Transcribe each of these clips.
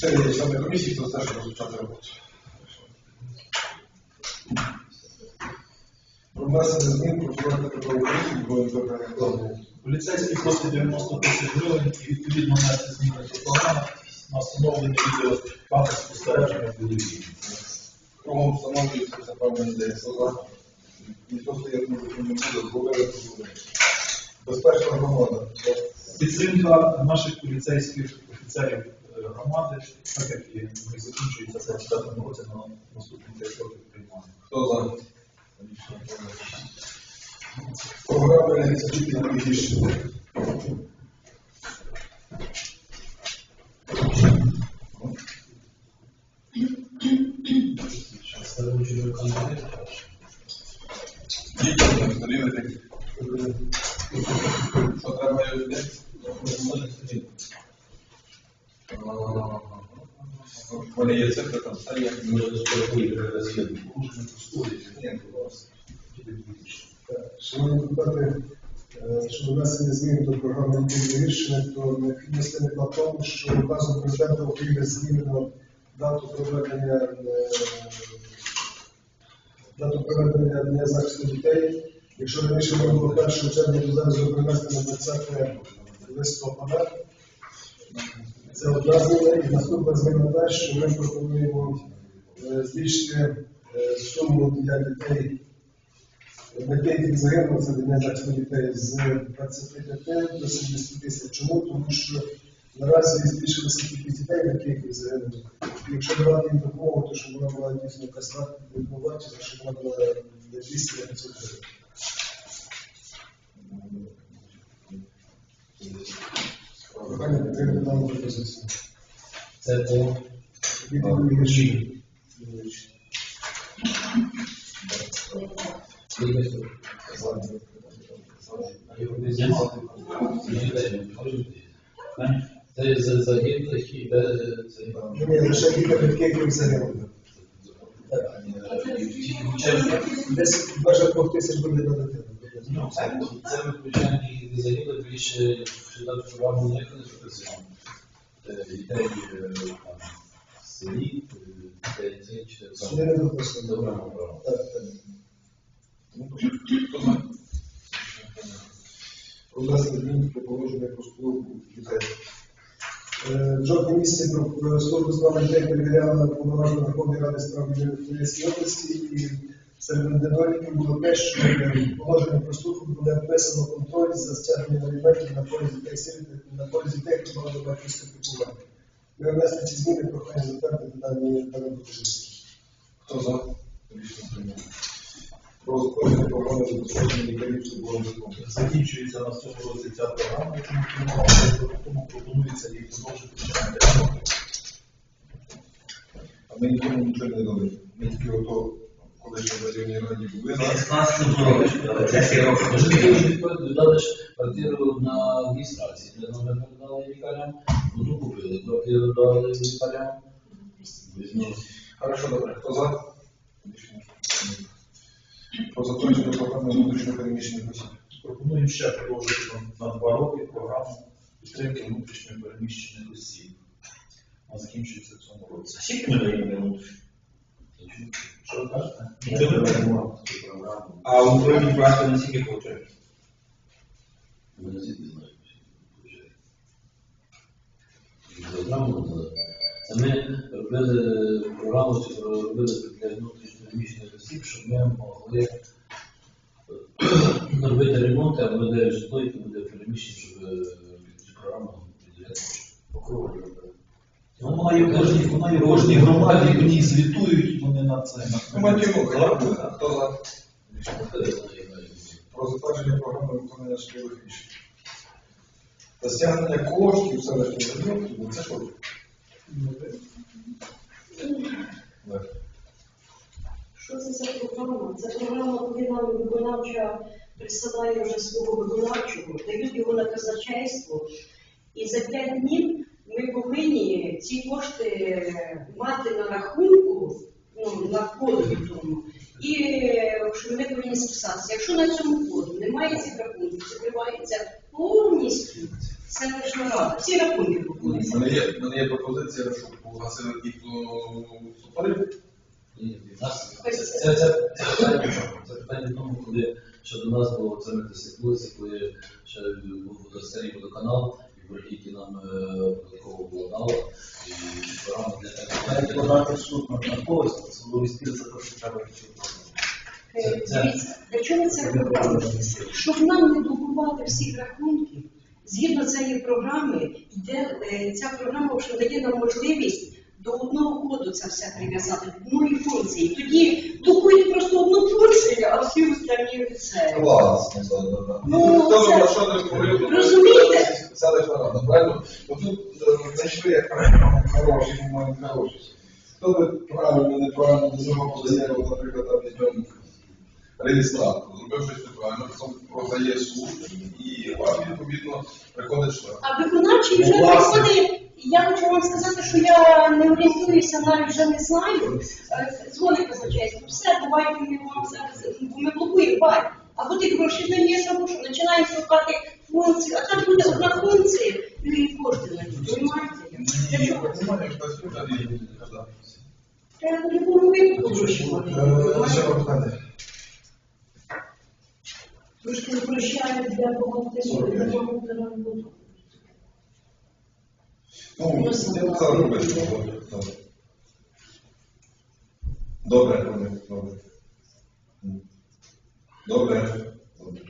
Чотири члени комісії, хто теж розпочати роботу. Про внесення змін про трудової політики було виконання. Поліцейські просять 90 тисяч гривень і відповідно внести зміни до програми на встановлення відео камер спостереження в будівлі. Кругом встановлюється запевнені ідеї села. Ніхто стоять не буде, зробили буде. Безпечна громада. Підтримка наших поліцейських офіцерів громади, так як і ми закінчується в 25 році на наступні 5 років приймаємо. Хто за? Програма ініціативи на рішення. Дітям сторінити. У мене є цифри, там все є. Ні, будь ласка. Шановні депутати, е, щодо внесення змін до програми «Відповідне рішення, то необхідність виникла в тому, що указом президента України змінено дату проведення е, дату проведення Дня захисту дітей. Якщо раніше воно було 1 червня, то зараз перенести на 20 листопада. Це одна зміна. І наступна зміна те, що ми пропонуємо е, збільшити е, суму для дітей Дітей, які загинули, це для захисту дітей з 25 до 70 тисяч. Чому? Тому що наразі збільшилася кількість дітей, дітей, які загинули. Якщо давати їм допомогу, то щоб вона була дійсно якась вартість, щоб вона була не 200 а 500 гривень. Прохання підтримати дану пропозицію. Це по Відповідь Це за загиблих і Ні, лише кілька які загинули. Десь майже двох тисяч буде дитину. Ну, це, це виключає і не загиблих більше читати програму не працював. Дітей там, е, дітей цей чи допустимо. Добре, добре. Так, так. Про внесення змін до положення про службу дітей. Жовтні місяці про службу з прав дітей перевіряла повноважена Верховної Ради справ Хмельницької області і серед недоліків було те, що положення про службу буде вписано контроль за стягнення аліментів на користь дітей сиріт на користь дітей, хто має батьківське піклування. Ми внесли ці зміни, прохання затвердити дані дану пропозицію. Хто за? Рішення прийнято. Про затвердження програми забезпечення лікарів службовим законом. Закінчується на цьому році ця програма, яку ми приймали, тому пропонується її продовжити ще на 5 років. А ми нікому нічого не дали. Ми тільки ото, коли ще в районній раді були. нас не зробиш, але це всі роки. Може, ти відповідь дали ж квартиру на адміністрації, де нам дали лікарям, одну купили, квартиру дали лікарям. Хорошо, добре. Хто за? Про затвердження програми внутрішньо переміщених осіб. Пропонуємо ще продовжити на- два роки програму підтримки внутрішньо переміщених осіб. Вона закінчується в цьому році. Скільки ми даємо А у управлінні праці на скільки получають? Ми робили програму, цю робили для внутрішньо осіб, щоб ми могли е, робити ремонт, а буде житло, яке буде переміщення, щоб е, цю програму приділяти по кругу робити. Ну, Вона є в кожній, громаді, в звітують вони на це. Ну? Хто за? Про затвердження програми виконання шкільних рішень. Та стягнення коштів селищних бюджетів, ну, це що? Що це за програма? Це програма, коли нам виконавча присилає вже свого виконавчого, дають його на казначейство, і за п'ять днів ми повинні ці кошти мати на рахунку, ну, на коду тому, і що вони повинні списатися. Якщо на цьому коду немає цих рахунків, закривається повністю селищна рада, всі рахунки покупки. У мене є, в мене є пропозиція, щоб погасили ті, хто суперив. Ні, в нас це, це, це, це питання в чому? Це питання в тому, коли ще до нас було це ми досягнулися, коли ще був водостарій водоканал, які нам е, податково було дало, і програма для Навіть подати в суд на наркотики, це судовий спір за те, що треба відчути. Е, Дивіться, для чого це програма? Щоб нам не дублювати всіх рахунків, згідно цієї програми, йде е, ця програма, що дає нам можливість до одного коду це все прив'язати, до одної функції. Тоді дублюють просто одну функцію, а всі останні да, да. Ну, це- Розумієте? Селищна рада, правильно? Бо тут е, знайшли як правильно хороші, момент хороші. Хто би правильно, неправильно до цього подає, наприклад, там візьмемо реєстратор, зробив щось неправильно, потім продає суд, і вам відповідно приходить штраф. А виконавчий вже Ну, власне. приходить. Я хочу вам сказати, що я не орієнтуюся, навіть вже не знаю. Е, Дзвони казначейство, все, давайте ми вам зараз, бо ми блокуємо, бай. Або ти гроші даєш, або що, починаємо шукати функцію, а так буде одна функція, і кошти на ній, розумієте? Для чого? Казати. Треба в будь-якому випадку гроші Е, питання. Трошки упрощають для бухгалтерів, для бухгалтерів. Ну, це робити. Добре. Добре, добре. Добре. Добре.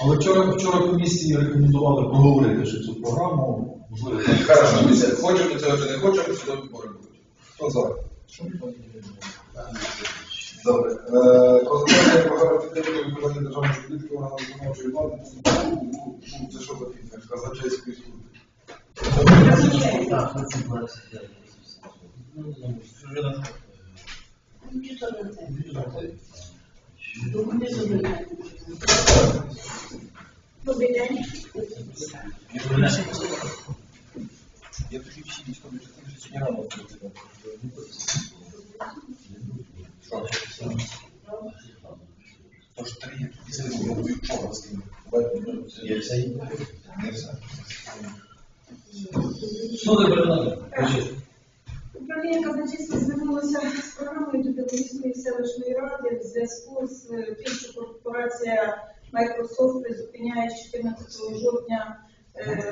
Але вчора, вчора комісії рекомендували проговорити ще цю програму, можливо. Хорошо, ми хочемо цього чи не хочемо, судові пори будуть. Хто за? Добре. Е, затвердження програми підтримки виконання державної політики органів виконавчої влади. Це що за фігня? Казачейської служби. 29. Ну, вже. Я тоді всі військові частини ще не рано відкрити. Тож три я зроблю вчора з ним. Є все.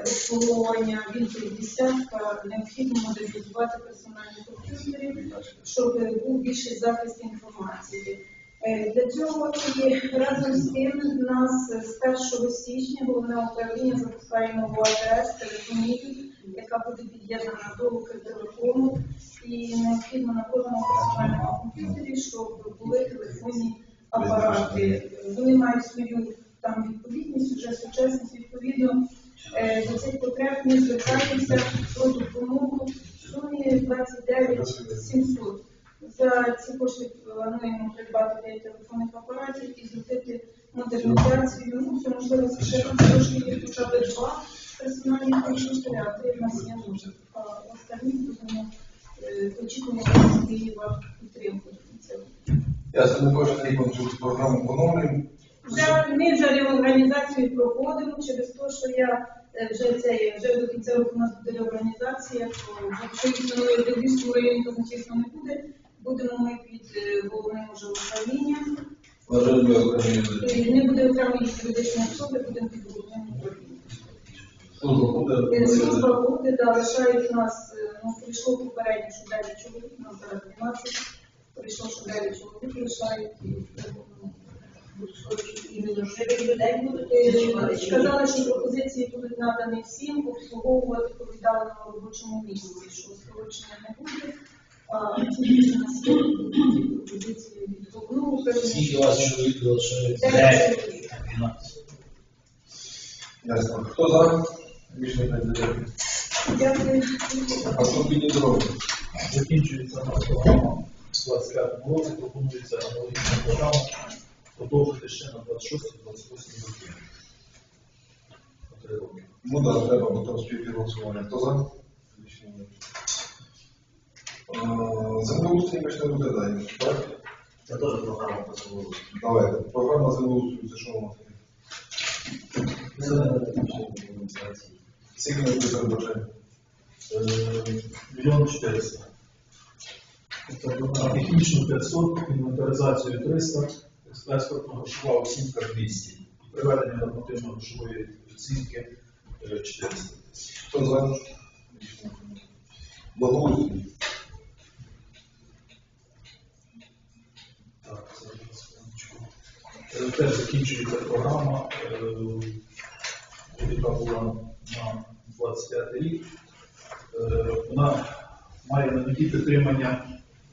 Обслуговування Windows 10, необхідно модернізувати персональні комп'ютери, щоб був більший захист інформації. Е, Для цього і разом з тим нас з 1 січня головне управління запускає нову АТС телефонію, яка буде під'єднана до Укртелекому, і необхідно на кожному персональному комп'ютері, щоб були телефонні апарати. Вони мають свою ну, прийшло попередньо, що 9 чоловік, у нас зараз 12, прийшло, що 9 чоловік лишають. і, ну, Сказали, що пропозиції будуть надані всім обслуговувати по віддаленому робочому місці, що скорочення не буде. Скільки вас чоловік залишається? Дев'ять чоловік. 12. Ясно. Хто за? Рішення прийняття. Дякую. А що піде дороги? Закінчується програма 25 році, пропонується аналогічна програма продовжити ще на 26-28 роки. На три роки. Ну так, треба, бо там співфінансування. Хто за? Е, Землеустрій ми ще не розглядаємо, так? Це теж програма по самому. Давайте. Програма землеустрою, це що у нас? Це буде? Е, Мільйон 400. На технічну 500, інвентаризацію 300, експертно грошова оцінка 200. І приведення нормативно-грошової оцінки е, 400. Хто за? Благоустрій. Так, зараз Теж закінчується програма, яка була на 25 рік. Е, Вона має на меті підтримання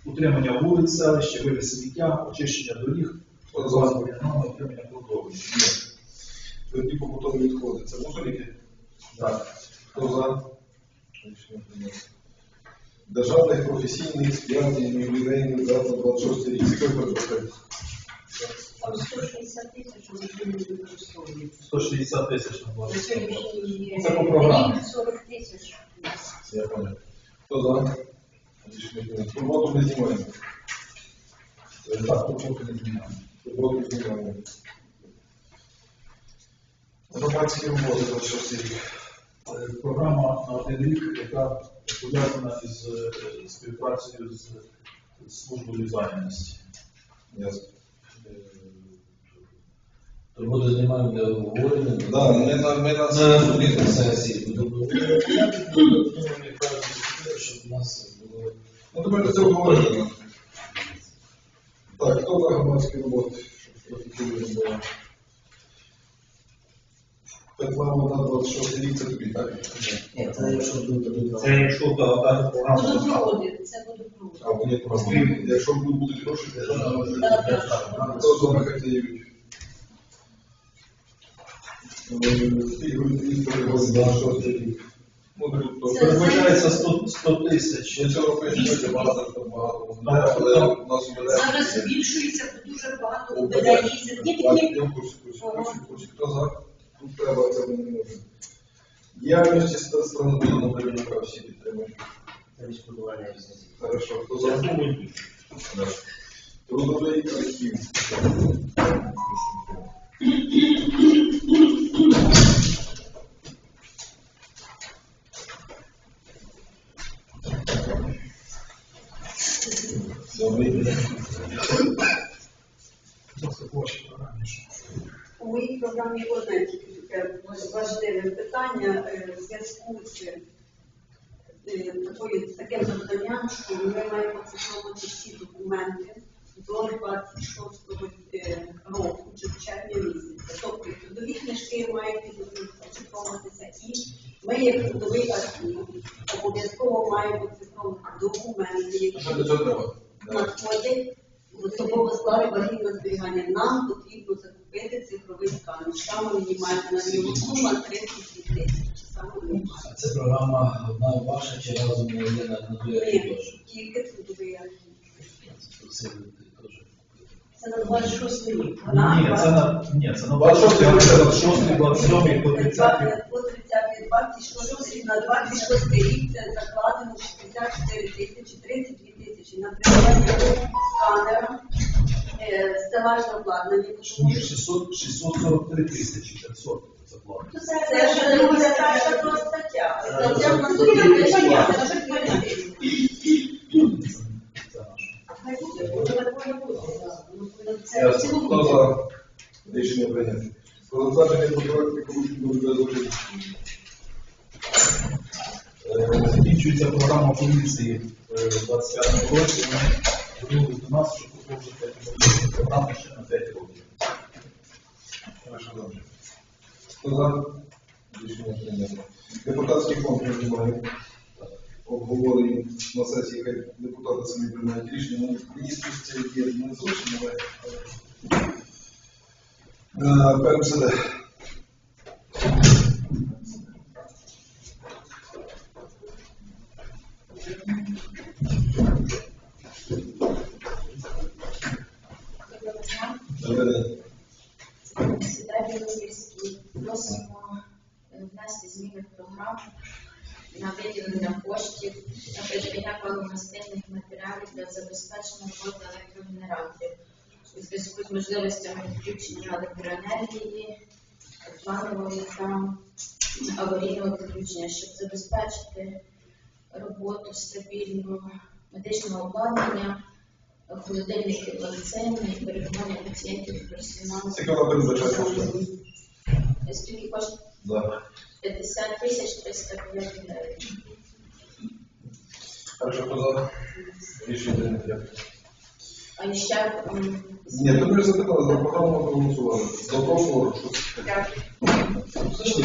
утримання вулиць, селища, вивіз сміття, очищення доріг, розвантування норм, утримання продовження. Тверді побутові відходи. Це мусорики? Так. Хто за? Державний професійний спільний ювілейний заклад 26 рік. 50 тисяч на плату. Це по програмі. 40 тисяч. Я пам'ятаю. Хто за? Турботу не знімаємо. Е, так, турботу не знімаємо. Турботу знімаємо. Громадські роботи 26 рік. Е, програма на один рік, яка пов'язана із е, співпрацею з службою зайнятості. Ясно. То буде знімаємо для обговорення. Да, ми на ми на На наступній сесії будемо говорити. щоб у нас було Ну, тепер до цього говоримо. Так, хто за громадські роботи? Щоб було. Тепла вода 26 рік, це тобі, так? Ні, це якщо буде Це якщо та, програма Водопроводи, це водопроводи. А вони просто, якщо будуть гроші, то що нам може Так, так. Хто за Михайлівич? Ігор нас у мене... Зараз збільшується, дуже багато людей їздять. Ні, ні, ні. Я в курсі, в курсі, в курсі, в курсі. Хто за? Тут треба, це не. Діяльності сторони керівника всі підтримують. Це відшкодування різниці. Хорошо, хто за? Трудовий колектив. У моїй програмі одне таке важливе питання е, в зв'язку з е, такою- таким завданням, що ми маємо оцифровувати всі документи до 26 е, року чи в червня місяця. Тобто трудові книжки мають оцифровуватися і ми, як трудовий архів, обов'язково маємо оцифровувати документи, які надходять в особовий склад архівного зберігання. Нам потрібно закупити цифровий сканер. Саме мінімальна на нього сума 32 тисячі. Саме мінімальна. Це програма одна ваша чи разом на архів Ні. Тільки трудовий архів. Це на 26 рік. Ні, це на ні, це на 26, 26, 27 по 30. По 30 26 на 26 рік це закладено 64 тисячі, 32 тисячі на придбання сканера, е, стелажне обладнання. Ні, що 600, 643 тисячі 500 заплати. Це не перша про стаття. Стаття в нас тут є понятно, це ж понятно. Це наше. Хай буде, буде такое буде. Ну, Це в Ясно. цілому. Хто за? Рішення прийнято. Про затвердження проекту Е, Закінчується програма поліції е, в 25 році. Вони звернулись до нас, щоб продовжити програму ще на 5 років. Хто за? Рішення прийнято. Депутатський фонд ми Обговорюємо на сесії, хай депутати самі приймають рішення. Мені спустя є не зручно, але... Е, ПМСД. З можливостями відключення електроенергії планової та аварійного підключення, щоб забезпечити роботу стабільного медичного обладнання, холодильники, вакцини, перебування пацієнтів і персоналу. Скільки коштує? 50 тисяч 305 гривень. Рішення. А ще Ні, ми ж запитали, за програму проголосували. За прошлого, що це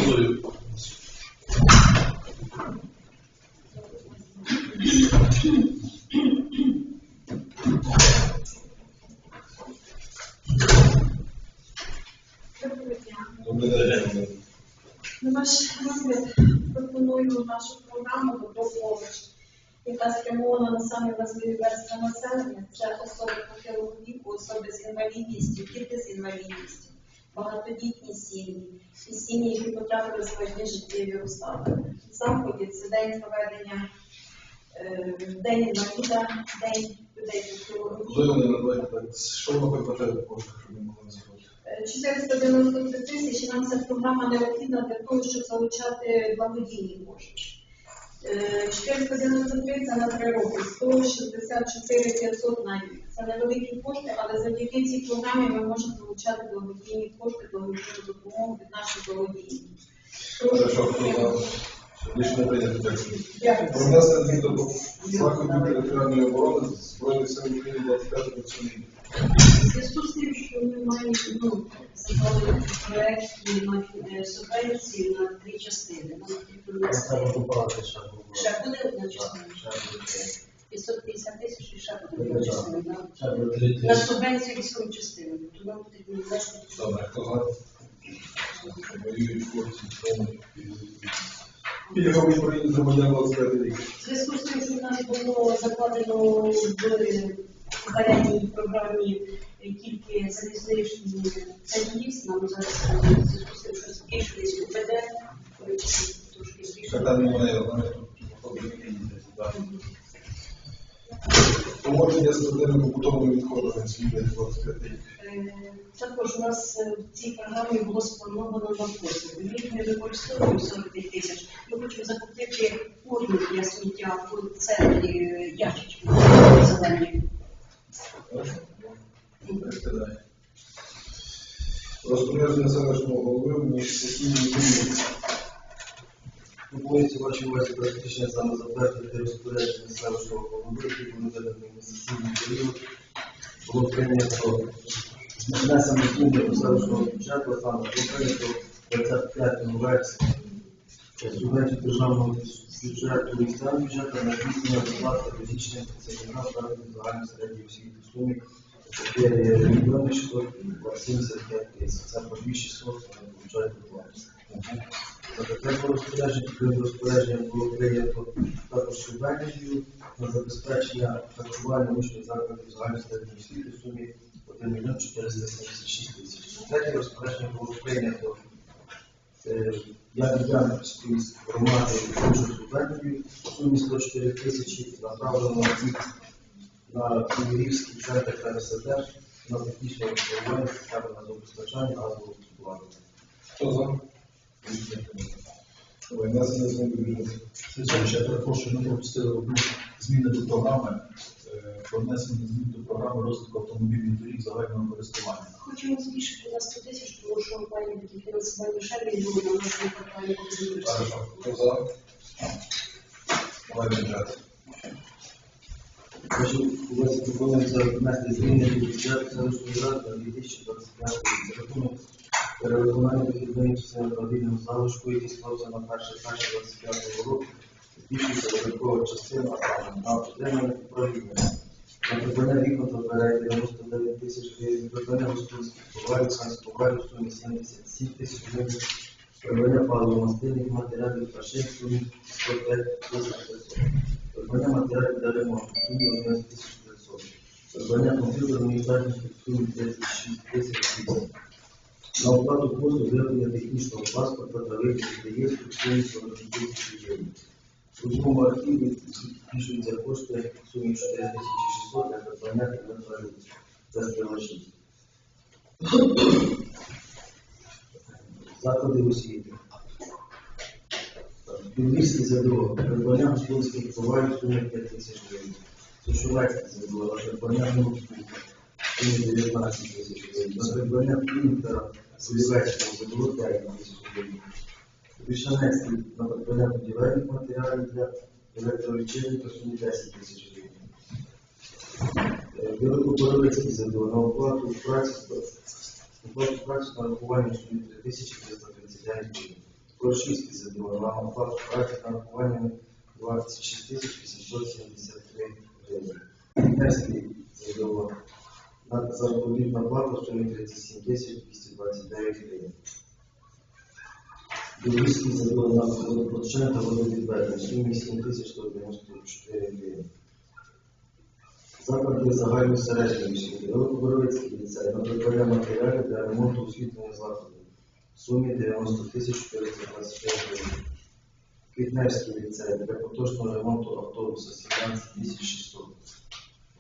на самі важливі верстви населення. Це особи похилого віку, особи з інвалідністю, діти з інвалідністю, багатодітні сім'ї і сім'ї, які потрапили в складні життєві обставини. В заході це день проведення е, День інваліда, День людей похилого віку. Що вона передбачає в коштах, щоб ми могли заходити? 493 тисячі нам ця програма необхідна для того, щоб залучати благодійні кошти. Е, 493 це на три роки, 164 500 на. Це невеликі кошти, але завдяки цій програмі ми можемо залучати благодійні кошти, благодійну допомогу від наших благодійників. Рішення прийнято. Дякую. Про внесення змін до заходів територіальної оборони Збройних сил України 25 рік. Зв'язку з тим, що ми маємо ну, задали проект на е, субвенцію на дві частини. Нам потрібно внести ще буде одна частина. 550 тисяч і ще буде одна частина. на- На субвенцію військової частини. То нам потрібно внести. Добре, хто за? Воюють хлопці, Пільговий проїзд громадян 25 рік. Зв'язку з тим, що в нас було закладено в попередній програмі тільки залізничні царів, нам зараз е, в зв'язку з тим, що збільшились УПД, трошки так. Поводження з твердими побутовими відходами 25. Е, Також у нас е, в цій програмі було сплановано на послуги. Їх не використовуємо 45 тисяч. Хочемо закупити урни для сміття в центрі е, ящички зелені. Розпорядження селищного голови між сесійними змінами. Пропонується вашій увазі практично саме затвердити розпорядження селищного голови, які були видані на сесійний період. Було прийнято внесено зміни до селищного бюджету, саме було прийнято 25 вересня субвенцію державного бюджету місцевого бюджету на здійснення доплати фізичним працівникам закладів загальної середньої освіти в сумі 4 мільйони 675 тисяч. Це по 2600 вони получають таке розпорядження, крім розпорядження було прийнято також субвенцію на забезпечення харчування учнів закладів загальної середньої освіти в сумі 1 мільйон 476 тисяч. Третє розпорядження було прийнято я від Янківської громади іншу субвенцію в сумі 104 тисячі направлено на Київський центр КНСД на технічне обслуговування системи забезпечення газового обслуговування. Хто за? Рішення прийнято. Ой, Внесення до бюджету. Ще перепрошую, ми пропустили зміни до програми про внесення змін до програми розвитку автомобільних доріг загального користування. Хочемо збільшити на 100 тисяч, тому що має такі фінансування ще мільйони на нашому програмі. Хорошо. Хто за? Давай бюджет. Прошу, вас пропонується внести зміни до бюджету селищної ради на 2025 рік. За рахунок перевиконання вихідної частини правильного залишку, які склався на 1 1 25 року, збільшується додаткова частина на отримання управління. На придбання вікон та дверей 99 тисяч гривень, придбання господарських товарів, санськоварів в сумі 77 тисяч гривень, придбання паливо-мастильних матеріалів та шин в сумі 105 тисяч гривень. Придбання матеріалів для ремонту в сумі 11 тисяч 900. Придбання комп'ютерної техніки в сумі 36 тисяч 800. На оплату послуг вироблення технічного паспорта та випуск реєстру в сумі 40 тисяч гривень. У цьому архіві збільшуються кошти в сумі 4600 для придбання інвентарю за співачі. Заклади освіти. Підвізки ЗДО, придбання господарських товарів суми 5 тисяч гривень. Сушувацьке ЗДО, на придбання ноутбука, суми 19 тисяч гривень. На придбання принтера Солівецького ЗДО 5 тисяч гривень. Вішанецький на придбання будівельних матеріалів для електролічильника суми 10 тисяч гривень. Е, Великоборовицький ЗДО на оплату праці оплату праці на рахування суми 3339 гривень. Корошівський ЗДО на оплату праці на рахування 26 тисяч 873 гривень. Кінецький ЗДО на заробітна плата в сумі 37 тисяч 229 гривень. Білорусський ЗДО на водопостачання та водовідведення в сумі 7 тисяч 194 гривень. Заклади загальної середньої освіти. Великоборовицький ліцей на придбання матеріалів для ремонту освітнього закладу сумі 90 тисяч 425 гривень. Квітневський ліцей для поточного ремонту автобуса 17 тисяч 600.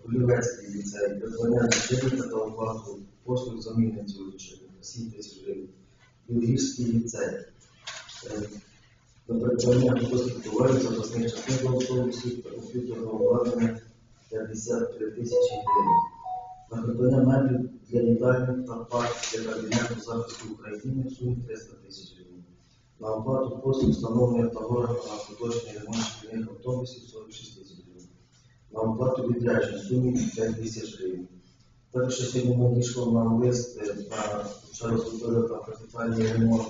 Олівецький ліцей придбання лічильника та оплату послуг заміни цього лічильника 7 тисяч гривень. Юргівський ліцей е, на готових товарів запасних частин до автобусів та комп'ютерного обладнання 53 тисячі гривень. На придбання меблів для їдальні та парк для кабінету захисту України в сумі 300 тисяч гривень. На оплату послуг встановлення тавора на поточний ремонт шкільних автобусів 46 тисяч гривень. На оплату відряджень в сумі 5 тисяч гривень. Також сьогодні надійшло нам лист е, на ще розробили там капітальний ремонт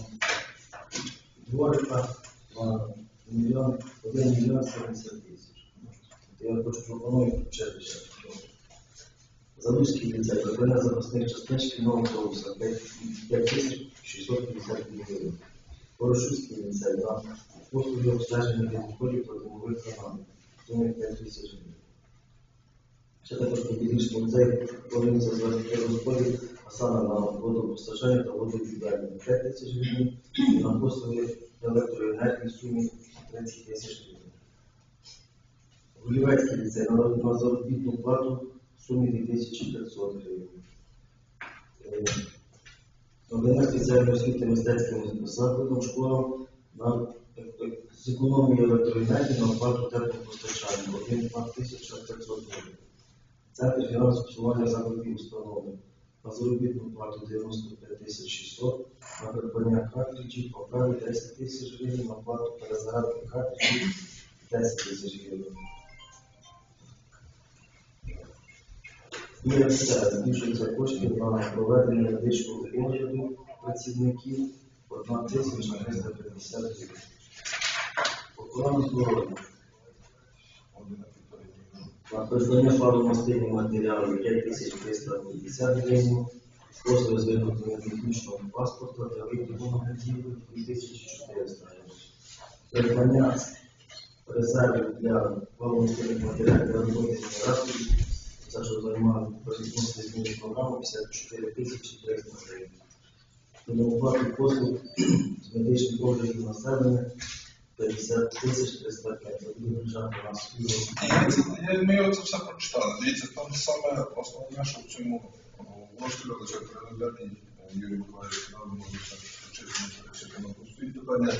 дворика на мільйон, 1 мільйон 70 тисяч. Я хочу пропоную включити ще. Залузький ліцей, придбання запасних частин шкільного автобуса 5 тисяч 650 гривень. Порошуцький ліцей, на послуги обстеження відходів та домових каналів, суми 5 тисяч гривень. Ще також Подільський музей планується звести розподіл, а саме на водопостачання та водовідведення 5 тисяч гривень і на послуги електроенергії в сумі 30 тисяч гривень. Голівецький ліцей на, заробітну плату в сумі 2500 гривень. Е, Надання спеціальної освіти мистецьким закладом школам на з електроенергії на оплату теплопостачання 1 тисяча 500 гривень. Центр фінансового обслуговування закладів установи на заробітну плату 95 тисяч 600, на придбання картриджів, поправи 10 тисяч гривень, на плату перезарядки картриджів 10 тисяч гривень. І все, збільшується коштів на проведення медичного огляду працівників 1 тисяча 350 гривень. Охорона здоров'я. На придбання фармацевтичних матеріалів 5350 гривень, послуги з виготовлення технічного паспорта та вигляду будівлі 2400 гривень. Придбання резервів для фармацевтичних матеріалів для роботи генераторів, це що займає відносно зміни програми 54 тисячі 300 гривень. Оплати послуг з медичних оглядів населення 50 тисяч 305. Це буде лежати на спільну. Я це- я- Ми це все прочитали. Дивіться, там саме основне, що в цьому можете глядача переглядати Юрій Миколаївич нам може це включити, не перечити на стоїть питання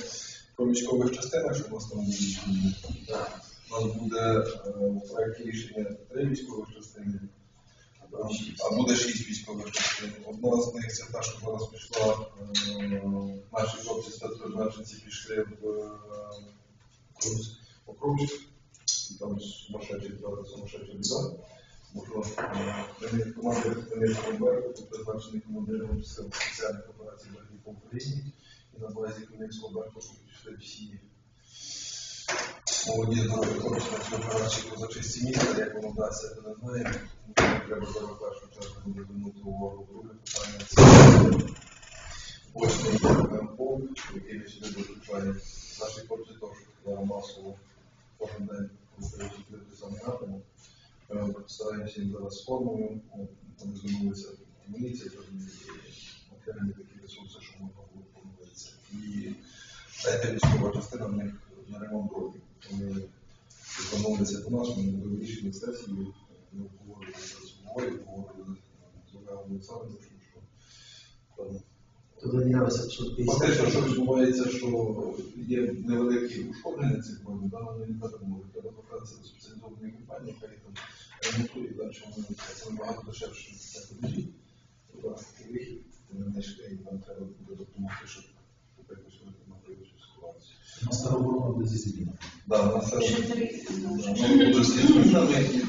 про військових частинах, що у нас там буде. Так. У нас буде е, в проєкті рішення три військових частини, а, буде шість військових частин. Одна з них це та, що зараз пішла, е, наші хлопці спецпризначенці пішли в е, Покровськ, і там сумасшедший сумасшедший біда. Командир Хмельницького берегу, призначений командиром сил спеціальних операцій берегів Україні. І на базі Хмельницького берегу пішли всі на цю операцію по зачисті міста, як вдасться, то не знаємо. Треба зараз в першу чергу буде звернути увагу. Друге питання це восьмий пункт, який ми сюди доключаємо. Наші хлопці теж масово кожен день рухають відкрити саме. Ми представляємося їм зараз формою, ну, вони звернулися в міліцію, окремі такі ресурси, що можна було помилитися. І третя військова частина в них на ремонт дорогів. Вони до нас, ми були вирішили сесію, ми обговорювали з головою, обговорювали з Олегом Олександровичем, що там виділялося 550. Фактично, що відбувається, що є невеликі ушкодження цих воїнів, да, вони не так можуть. Треба звертатися до спеціалізованої компанії, яка їх там ремонтує, далі вони це набагато дешевше це подожіть. Туди вихід, вони знайшли, і нам треба буде допомогти, щоб якось визнати цю ситуацію. На староборону де зі на змінами,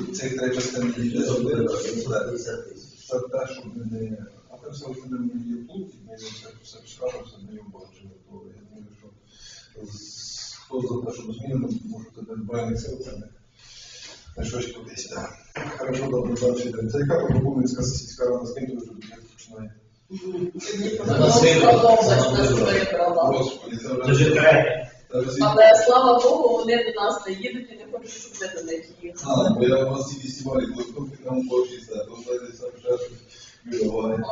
і цих три частини йде сюди, це 50 тисяч. це те, що ми не... А те все, що ми є тут, і ми все, все скажемо, все не бачимо. То я думаю, що з- хто за те, щоб змінено, може це для Збройних сил, це не, не щось кудись. так. Хорошо, добре, далі йдемо. Це яка Подобунницька сільська рада, з ким ти вже починає? Господи, це Вже... вже вже всі- Але слава Богу, вони до нас не їдуть і не хочуть, щоб ми до них їхали. А, бо я у вас ці фестивалі, коли тут там хочеться, то знаєте, це вже виливає.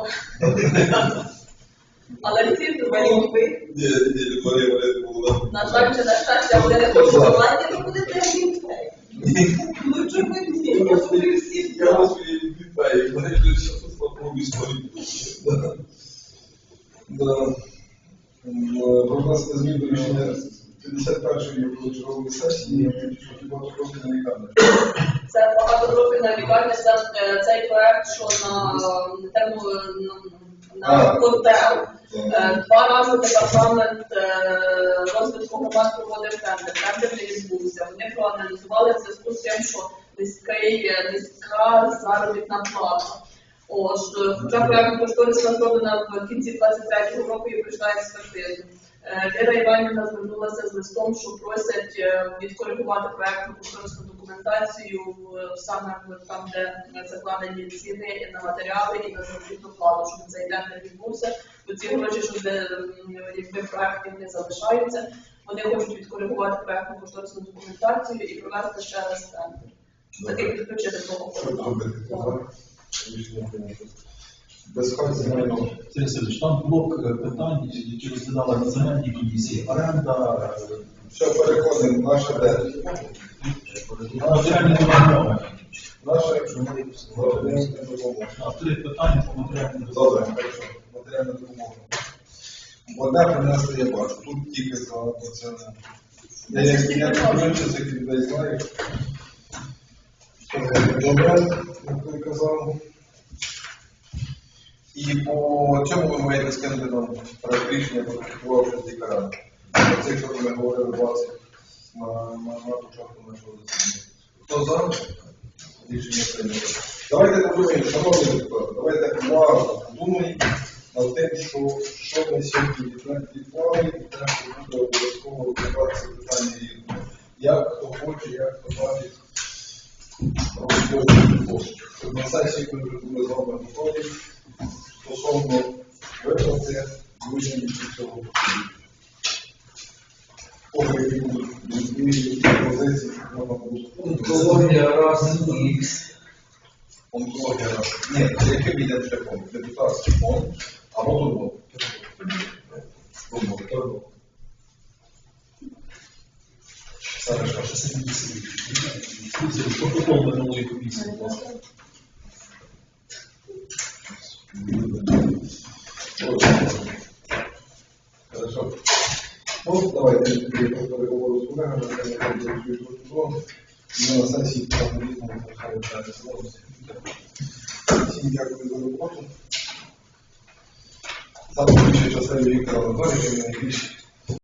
Але ці варіанти, Ні, ні, не говори, говори, було. на жаль, чи на щастя, вони не хочуть влади, то буде теж дітей. Ну чому ні? Я свої всі Я вас вітаю, знаєте, що тут спробую історію. Да. М, Про внесення змін до рішення 51-ї позачергової сесії, що хіба профільна лікарня. Це багатопрофільна лікарня, це е, цей проект, що на е, тему е, на А. Е, Два рази департамент е, розвитку громад проводив тендер. Тендер не відбувся. Вони проаналізували зв'язку з тим, що низький, е, низька заробітна плата. Е, хоча проєктна кошторисна зроблена в кінці 23-го року і прийшла експертизу. Е, Віра Іванівна звернулася з листом, що просять е, відкоригувати проєктну кошторисну документацію е, саме там, де е, закладені ціни на матеріали і на заробітну плату, щоб цей тендер відбувся. Бо ці гроші, що де, якби проєктів не залишаються, вони хочуть відкоригувати проєктну кошторисну документацію і провести ще раз тендер. Щоб таки підключити того Без хай. Сергій Васильович, там блок е, питань, які розглядали на земельній комісії. Оренда, е, Все, переходимо. Наша де? матеріальні допомоги. Наша Володимирська допомога. А, Три питання по матеріальним Добре, хорошо. Матеріальна допомога. Одне принесли, я бачу. Тут тільки за це. Я як я не цих людей знаю. Добре, як ти казав. І по цьому ви маєте скинути нам рішення про з лікарями. Це, що ми говорили 20 на, на, на початку нашого засідання. Хто за? Рішення прийнято. Давайте подумаємо, шановні депутати, давайте уважно подумаємо над тим, що, що ми сьогодні відклали, і що буде обов'язково розглядатися питання рівно. Як хто хоче, як хто бачить. Щоб на сесії ми вже були з вами готові стосовно виплати від цього Онкологія раз ікс. онкологія раз. Ні, це яким йде шляхом? Депутатський фонд або турбо.